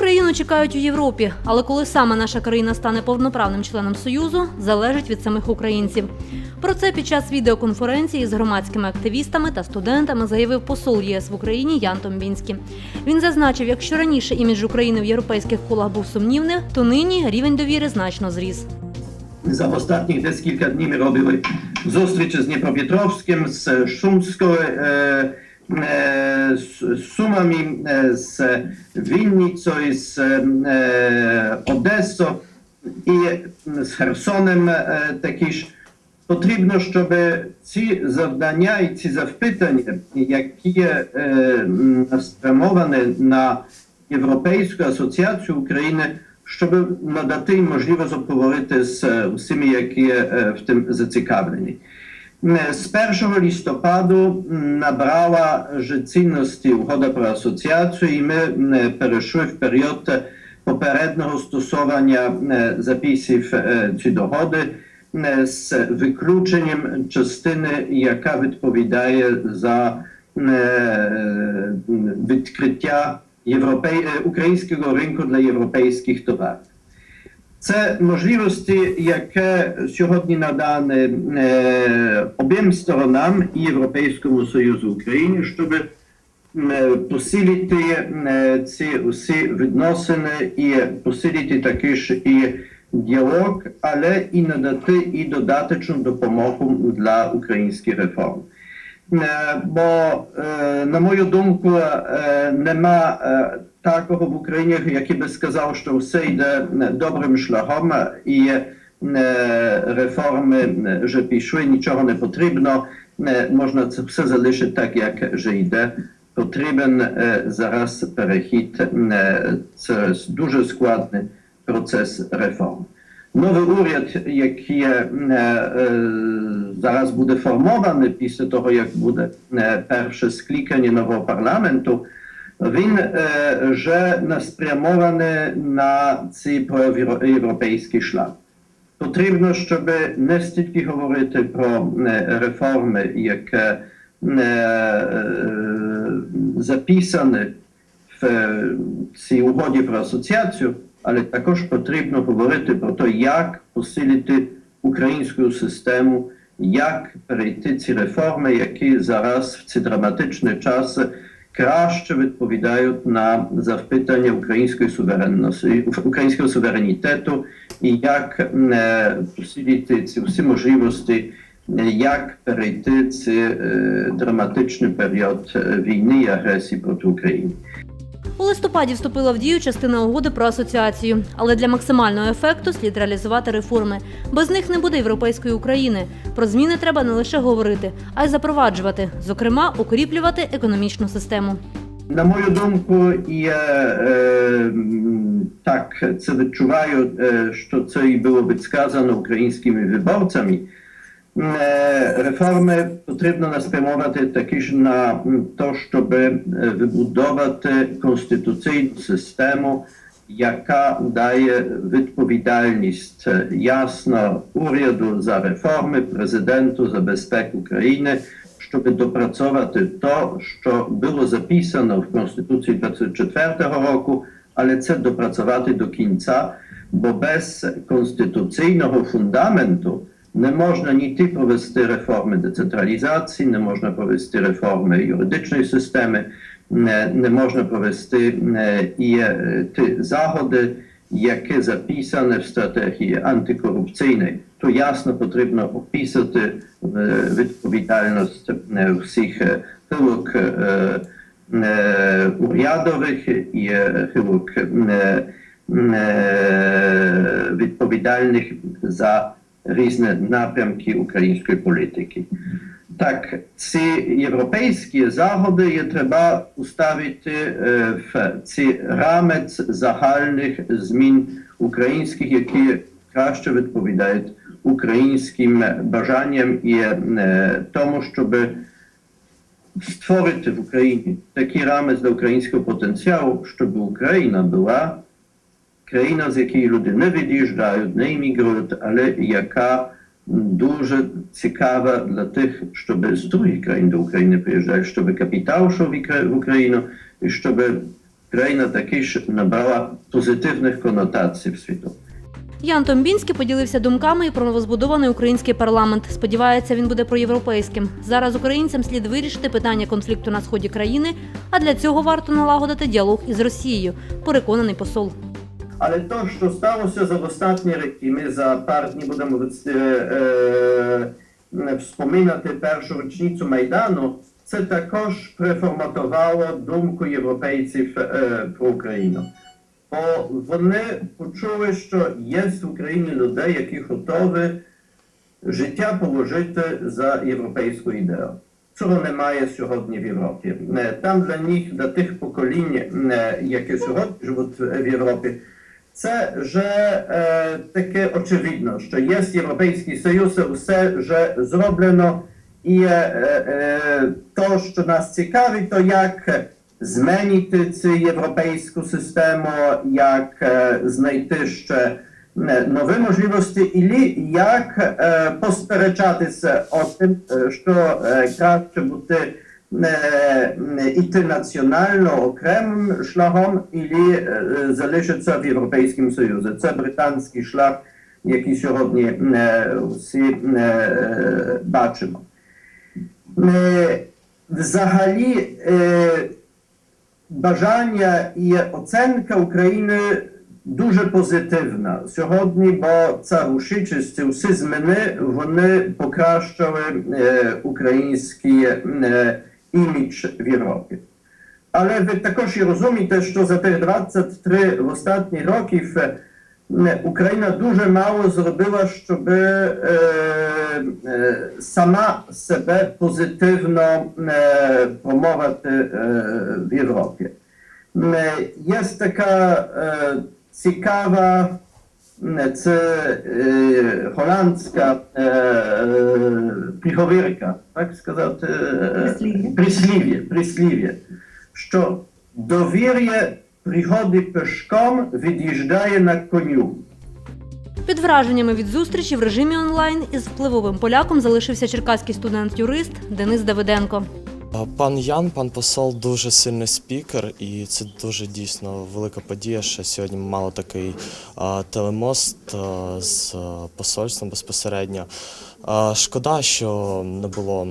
Україну чекають у Європі, але коли саме наша країна стане повноправним членом Союзу, залежить від самих українців. Про це під час відеоконференції з громадськими активістами та студентами заявив посол ЄС в Україні Ян Томбінський. Він зазначив, якщо раніше імідж України в європейських колах був сумнівним, то нині рівень довіри значно зріс. Za ostatnich des kilka dni my robiły zустрічі з Дніпропетровським, з Шумською, е, е, з Сумами, е, з Вінницею, з е, Одесою і з Херсоном такі ж. Потрібно, щоб ці завдання і ці запитання, які спрямовані на Європейську асоціацію України, щоб надати їм можливість обговорити з усіма, які в тим зацікавлені. З 1 листопаду набрала же цінності угода про асоціацію, і ми перейшли в період попереднього стосування записів е, цієї догоди з виключенням частини, яка відповідає за е, відкриття європей... е, українського ринку для європейських товарів. Це можливості, яке сьогодні надане е, обом сторонам і Європейському Союзу України, щоб е, посилити е, ці усі відносини і посилити також і діалог, але і надати і додаточну допомогу для українських реформ. Е, Бо, е, на мою думку, е, нема е, такого в Україні, який би сказав, що все йде е, добрим шляхом і е, реформи е, вже пішли, нічого не потрібно. Е, Можна це все залишити так, як вже йде. Потрібен е, зараз перехід. е, Це дуже складний процес реформ. Новий уряд, який е, е, зараз буде формований після того, як буде е, перше скликання нового парламенту, він е, вже спрямований на цей проєвропейський шлях. Потрібно, щоб не стільки говорити про е, реформи, які е, записані в цій угоді про асоціацію, але також потрібно говорити про те, як посилити українську систему, як перейти ці реформи, які зараз в ці драматичні часи краще відповідають на запитання української суверенності, українського суверенітету, і як не посилити ці всі можливості, е, як перейти цей е, драматичний період е, війни і агресії проти України. У листопаді вступила в дію частина угоди про асоціацію, але для максимального ефекту слід реалізувати реформи. Без них не буде європейської України. Про зміни треба не лише говорити, а й запроваджувати, зокрема, укріплювати економічну систему. На мою думку, і е, так це відчуваю, е, що це і було відсказано українськими виборцями. Е, Реформи потрібно спрямувати також на м, те, щоб е, вибудувати конституційну систему, яка дає відповідальність е, ясно уряду за реформи, президенту за безпеку країни, щоб допрацьовувати то, що було записано в Конституції 24-го року, але це допрацювати до кінця, бо без конституційного фундаменту не можна ні провести реформи децентралізації, не можна провести реформи юридичної системи, не, не можна провести е, і ті заходи, які записані в стратегії антикорупційної. То ясно потрібно описати відповідальність всіх е, урядових і е, відповідальних за різні напрямки української політики. Так, ці європейські заходи є треба уставити е, в ці рамець загальних змін українських, які краще відповідають українським бажанням і е, тому, щоб створити в Україні такий рамець для українського потенціалу, щоб Україна була країна, з якої люди не від'їжджають, не іммігрують, але яка дуже цікава для тих, щоб з других країн до України приїжджають, щоб капітал йшов в Україну і щоб країна таки ж набрала позитивних конотацій в світу. Ян Томбінський поділився думками і про новозбудований український парламент. Сподівається, він буде проєвропейським. Зараз українцям слід вирішити питання конфлікту на сході країни, а для цього варто налагодити діалог із Росією. Переконаний посол. Але то, що сталося за останні роки, ми за пару днів будемо е, е, вспоминати першу річницю Майдану, це також переформатувало думку європейців е, про Україну. Бо вони почули, що є в Україні людей, які готові життя положити за європейську ідею. Цього немає сьогодні в Європі. Е, Там для них, для тих поколінь, е, які сьогодні живуть в Європі, це вже е, таке очевидно, що є Європейський Союз, все вже зроблено, і е, е, то, що нас цікавить, то як змінити цю європейську систему, як е, знайти ще е, нові можливості, і як е, посперечатися о тим, е, що е, краще бути E, e, internacjonalną okremym szlachom ili e, zależy co w Europejskim Sojuzie, co brytański szlach, jaki środni Rosji baczymy. Взагалі бажання і оценка України дуже позитивна сьогодні, бо царуші чи ці зміни вони покращили українські 2 roki. Але ви також і розумієте, що за тих 23 останні років Україна дуже мало зробила, щоб е, е, сама себе позитивно е, промовити е, в Європі. Є така е, цікава це е, голландська е, е, приговірка, так сказати, е, Прислів'я. прислів'я, що довір'я приходить пешком, від'їжджає на коню. Під враженнями від зустрічі в режимі онлайн із впливовим поляком залишився черкаський студент-юрист Денис Давиденко. А, Пан Ян, пан посол, дуже сильний спікер, і це дуже дійсно велика подія. Що сьогодні ми мали такий а, телемост а, з посольством безпосередньо. А, шкода, що не було.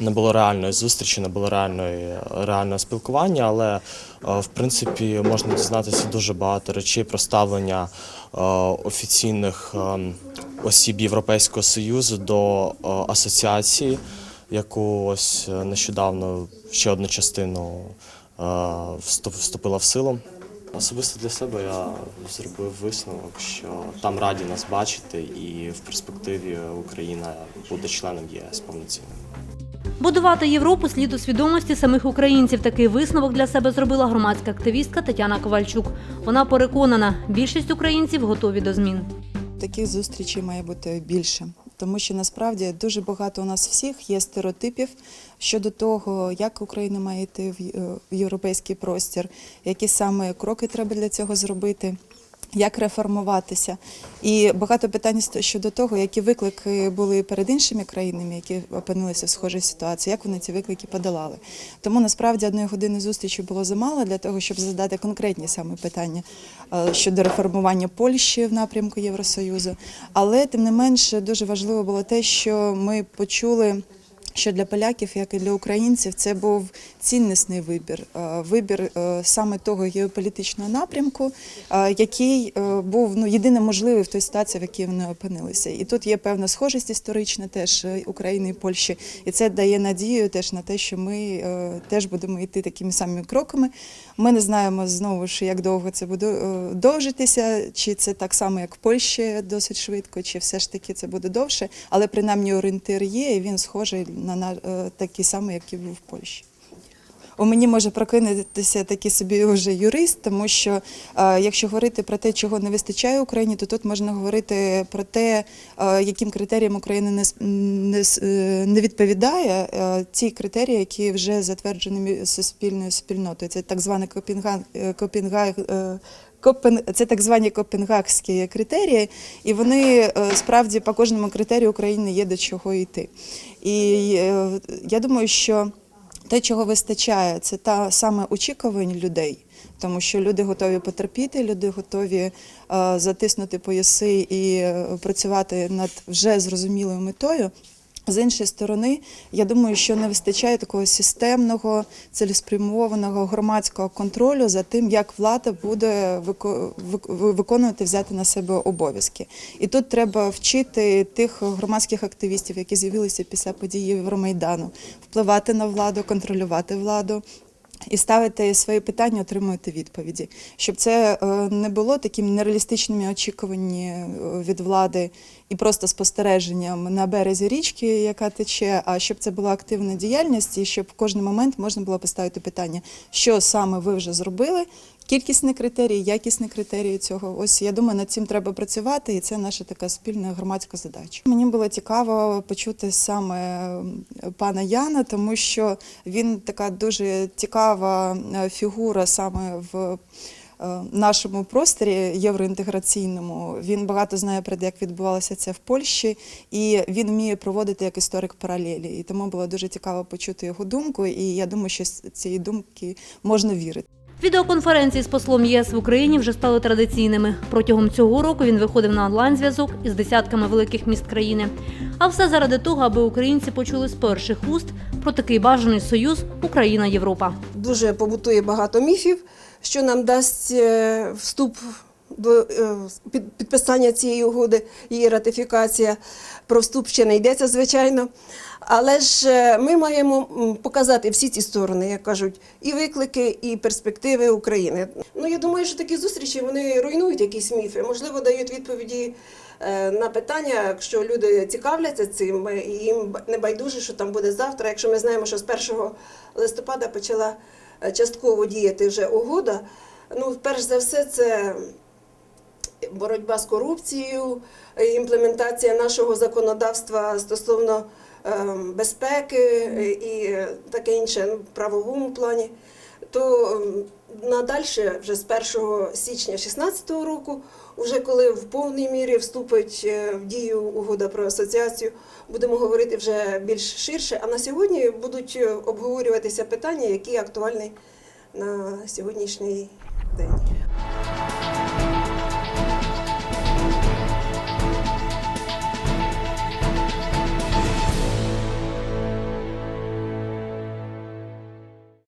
Не було реальної зустрічі, не було реальної реального спілкування, але а, в принципі можна дізнатися дуже багато речей про ставлення а, офіційних ем, осіб Європейського союзу до а, асоціації яку ось е, нещодавно ще одну частину е, вступ- вступила в силу. Особисто для себе я зробив висновок, що там раді нас бачити, і в перспективі Україна буде членом ЄС повноцінним. Будувати Європу слід у свідомості самих українців. Такий висновок для себе зробила громадська активістка Тетяна Ковальчук. Вона переконана, більшість українців готові до змін. Таких зустрічей має бути більше, тому що насправді дуже багато у нас всіх є стереотипів щодо того, як Україна має йти в в європейський простір, які саме кроки треба для цього зробити. Як реформуватися, і багато питань щодо того, які виклики були перед іншими країнами, які опинилися в схожій ситуації, як вони ці виклики подолали. Тому насправді одної години зустрічі було замало для того, щоб задати конкретні саме питання е, щодо реформування Польщі в напрямку Євросоюзу. Але тим не менше дуже важливо було те, що ми почули. Що для поляків, як і для українців, це був ціннісний вибір, е, вибір е, саме того геополітичного напрямку, е, який був ну єдине можливий в той ситуації, в якій вони опинилися. І тут є певна схожість історична теж України і Польщі, і це дає надію теж на те, що ми теж будемо йти такими самими кроками. Ми не знаємо знову ж, як довго це буде довжитися, чи це так само, як в Польщі, досить швидко, чи все ж таки це буде довше, але принаймні орієнтир є, і він схожий на, на е, такий самий, як і був в Польщі. У мені може прокинутися такий собі вже юрист, тому що е, якщо говорити про те, чого не вистачає Україні, то тут можна говорити про те, е, яким критеріям Україна не, відповідає. Ті критерії, які вже затверджені суспільною спільнотою. Це так званий Копенга... Копен... Це так звані копенгагські критерії, і вони е, справді по кожному критерію України є до чого йти. І е, я думаю, що Те, чого вистачає, це та саме очікувань людей, тому що люди готові потерпіти, люди готові е, затиснути пояси і працювати над вже зрозумілою метою. З іншої сторони, я думаю, що не вистачає такого системного, цілеспрямованого громадського контролю за тим, як влада буде вико- виконувати взяти на себе обов'язки. І тут треба вчити тих громадських активістів, які з'явилися після події Євромайдану, впливати на владу, контролювати владу. І ставити свої питання, отримувати відповіді, щоб це е, не було такими нереалістичними очікуваннями від влади і просто спостереженням на березі річки, яка тече, а щоб це була активна діяльність, і щоб в кожний момент можна було поставити питання, що саме ви вже зробили, кількісні критерії, якісні критерії цього. Ось я думаю, над цим треба працювати, і це наша така спільна громадська задача. Мені було цікаво почути саме пана Яна, тому що він така дуже цікава е, фігура саме в. Е, Нашому просторі євроінтеграційному він багато знає про те, як відбувалося це в Польщі, і він вміє проводити як історик паралелі. І тому було дуже цікаво почути його думку. І я думаю, що цієї думки можна вірити. Відеоконференції з послом ЄС в Україні вже стали традиційними. Протягом цього року він виходив на онлайн-зв'язок із десятками великих міст країни. А все заради того, аби українці почули з перших уст про такий бажаний союз Україна-Європа. дуже побутує багато міфів, що нам дасть е, вступ до е, підписання цієї угоди, її ратифікація. Про вступ ще не йдеться, звичайно. Але ж е, ми маємо показати всі ці сторони, як кажуть, і виклики, і перспективи України. Ну я думаю, що такі зустрічі вони руйнують якісь міфи, можливо, дають відповіді на питання, якщо люди цікавляться цим, е, і їм не байдуже, що там буде завтра. Якщо ми знаємо, що з 1 листопада почала е, частково діяти вже угода. Ну, перш за все, це боротьба з корупцією, е, імплементація нашого законодавства стосовно е, безпеки е, і е, таке інше ну, правовому плані. То надальше, вже з 1 січня 2016 року, вже коли в повній мірі вступить е, в дію угода про асоціацію, будемо говорити вже більш ширше. А на сьогодні будуть е, обговорюватися питання, які актуальні на сьогоднішній день.